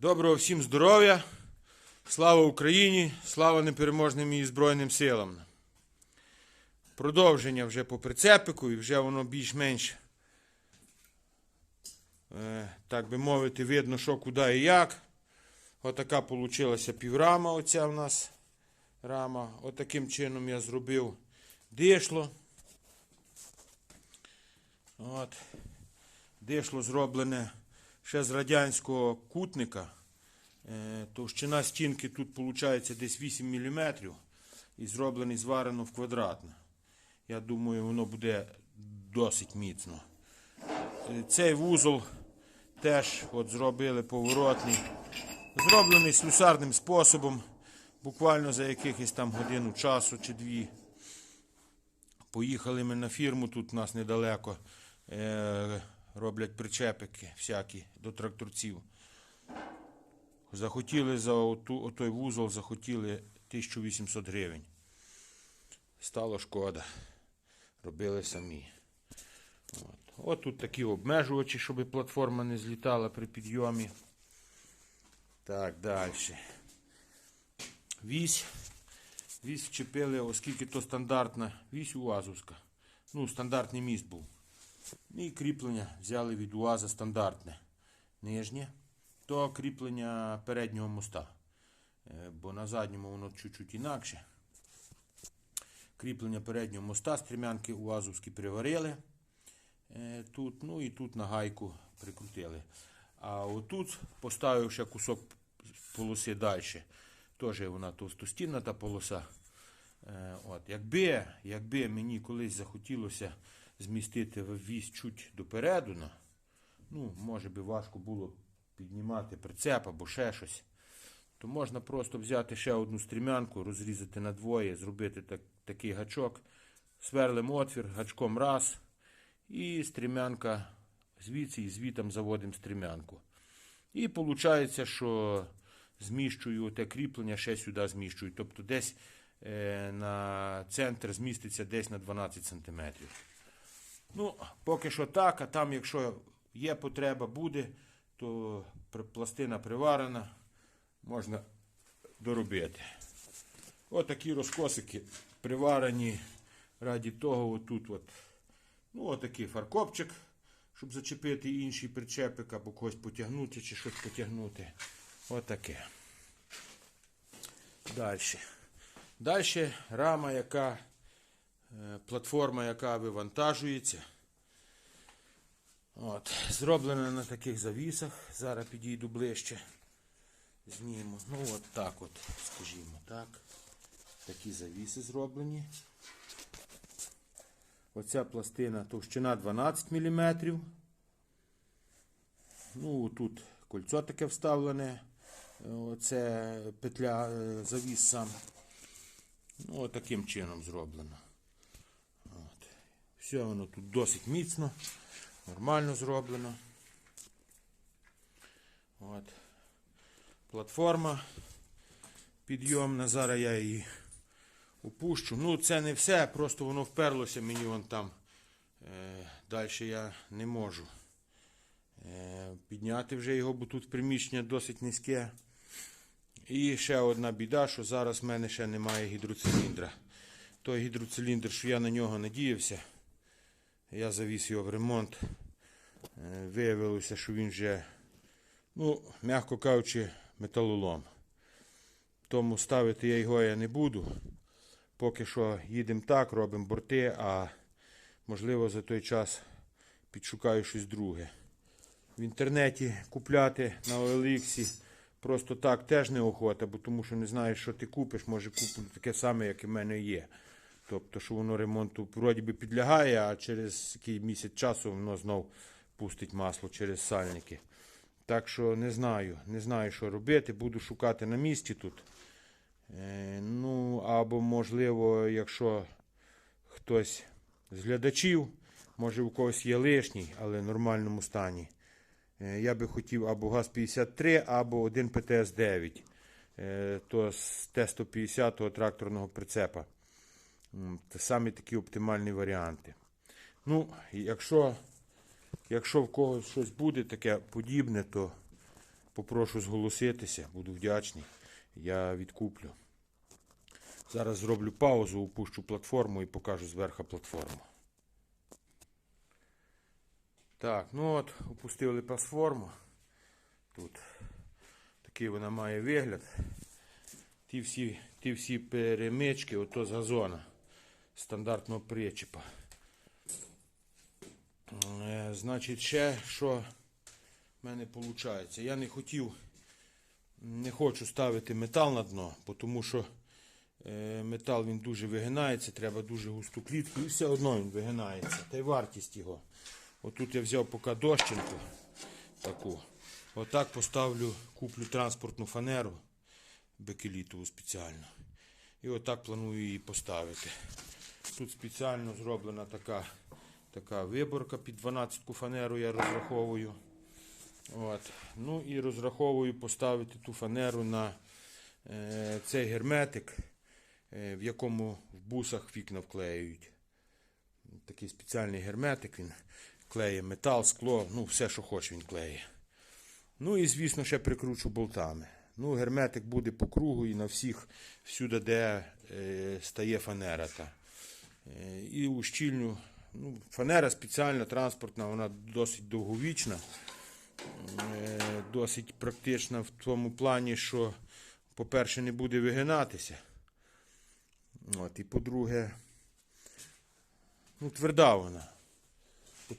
Доброго всім здоров'я. Слава Україні! Слава непереможним і Збройним силам. Продовження вже по прицепику, і вже воно більш-менш, е, так би мовити, видно, що куди і як. Отака получилася піврама оця в нас рама. Отаким чином я зробив дишло. От. Дишло зроблене ще з радянського кутника. Е, Товщина стінки тут виходить десь 8 мм і зроблений зварено в квадратне. Я думаю, воно буде досить міцно. Е, Цей вузол теж от зробили поворотний. Зроблений слюсарним способом, буквально за якихось там годину часу чи дві. Поїхали ми на фірму, тут у нас недалеко. Роблять причепики всякі до тракторців. Захотіли за оту, отой вузол, захотіли 1800 гривень. Стало шкода. Робили самі. От. От тут такі обмежувачі, щоб платформа не злітала при підйомі. Так, далі. Вісь. Вісь вчепили, оскільки то стандартна вісь УАЗовська. Ну, стандартний міст був. І кріплення взяли від УАЗа стандартне. Нижнє. То кріплення переднього моста. Е, Бо на задньому воно чуть-чуть інакше. Кріплення переднього моста, стрімянки УАЗовські приварили. Е, Тут, ну і тут на гайку прикрутили. А отут поставив ще кусок полоси далі. Теж вона товстостінна та полоса. Е, От. Якби, якби мені колись захотілося змістити віз чуть допереду, ну, може би важко було піднімати прицеп або ще щось, то можна просто взяти ще одну стрімянку, розрізати на двоє, зробити так, такий гачок, сверлим отвір, гачком раз, і стрімянка звідси і звітом заводимо стрімянку. І виходить, що зміщую те кріплення, ще сюди зміщую. Тобто десь е, на центр зміститься десь на 12 см. Ну, поки що так, а там, якщо є потреба, буде, то пластина приварена, можна доробити. Отакі розкосики приварені раді того, отут от. Ну, отакий фаркопчик, щоб зачепити інший причепик або когось потягнути чи щось потягнути. Отаке. Далі. Далі рама, яка платформа, яка вивантажується. От, зроблена на таких завісах. Зараз підійду ближче. Зніму. Ну от так от, скажімо так. Такі завіси зроблені. Оця пластина товщина 12 мм. Ну, тут кольцо таке вставлене. Е, Оце петля е, завіс сам. Ну, таким чином зроблено. Все воно тут досить міцно, нормально зроблено. От. Платформа підйомна. Зараз я її опущу. Ну, це не все, просто воно вперлося мені вон там. Е, Далі я не можу е, підняти вже його, бо тут приміщення досить низьке. І ще одна біда, що зараз в мене ще немає гідроциліндра. Той гідроциліндр, що я на нього надіявся, я завіз його в ремонт. Е, Виявилося, що він вже, ну, м'яко кажучи, металолом. Тому ставити я його я не буду. Поки що їдемо так, робимо борти, а можливо за той час підшукаю щось друге. В інтернеті купляти на OLX просто так теж неохота, бо тому що не знаєш, що ти купиш, може куплю таке саме, як і в мене є. Тобто, що воно ремонту вроді би підлягає, а через який місяць часу воно знов пустить масло через сальники. Так що не знаю, не знаю, що робити. Буду шукати на місці тут. Е, ну, або, можливо, якщо хтось з глядачів, може у когось є лишній, але в нормальному стані. Е, Я би хотів або ГАЗ-53, або один ПТС-9. Е, То з Т-150 тракторного прицепа. Самі такі оптимальні варіанти. Ну, якщо, якщо в когось щось буде таке подібне, то попрошу зголоситися, буду вдячний. Я відкуплю. Зараз зроблю паузу, опущу платформу і покажу зверху платформу. Так, ну от, опустили платформу. Тут такий вона має вигляд. Ті всі, ті всі перемички, ото з газона стандартного причепа. Е, Значить, ще що в мене виходить. Я не хотів, не хочу ставити метал на дно, тому що е, метал він дуже вигинається, треба дуже густу клітку і все одно він вигинається. Та й вартість його. Отут я взяв поки дощинку таку. Отак поставлю, куплю транспортну фанеру бекелітову спеціально. І отак планую її поставити. Тут спеціально зроблена така, така виборка під 12 фанеру я розраховую. От. Ну і розраховую поставити ту фанеру на е, цей герметик, е, в якому в бусах вікна вклеюють. Такий спеціальний герметик, він клеє метал, скло, ну все, що хоче, він клеє. Ну і, звісно, ще прикручу болтами. Ну, герметик буде по кругу і на всіх, всюди, де е, стає фанера. Та. Е, і ущільню. Ну, фанера спеціальна, транспортна, вона досить довговічна, е, досить практична в тому плані, що, по-перше, не буде вигинатися. От, і по-друге, ну, тверда вона.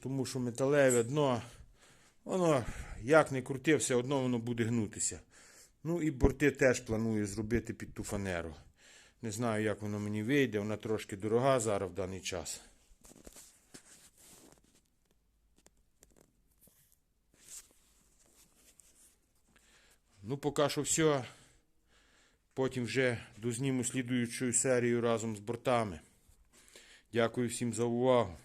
Тому що металеве дно, воно як не крути, все одно воно буде гнутися. Ну і борти теж планую зробити під ту фанеру. Не знаю, як воно мені вийде, вона трошки дорога зараз в даний час. Ну, поки що все. Потім вже дозніму слідуючу серію разом з бортами. Дякую всім за увагу.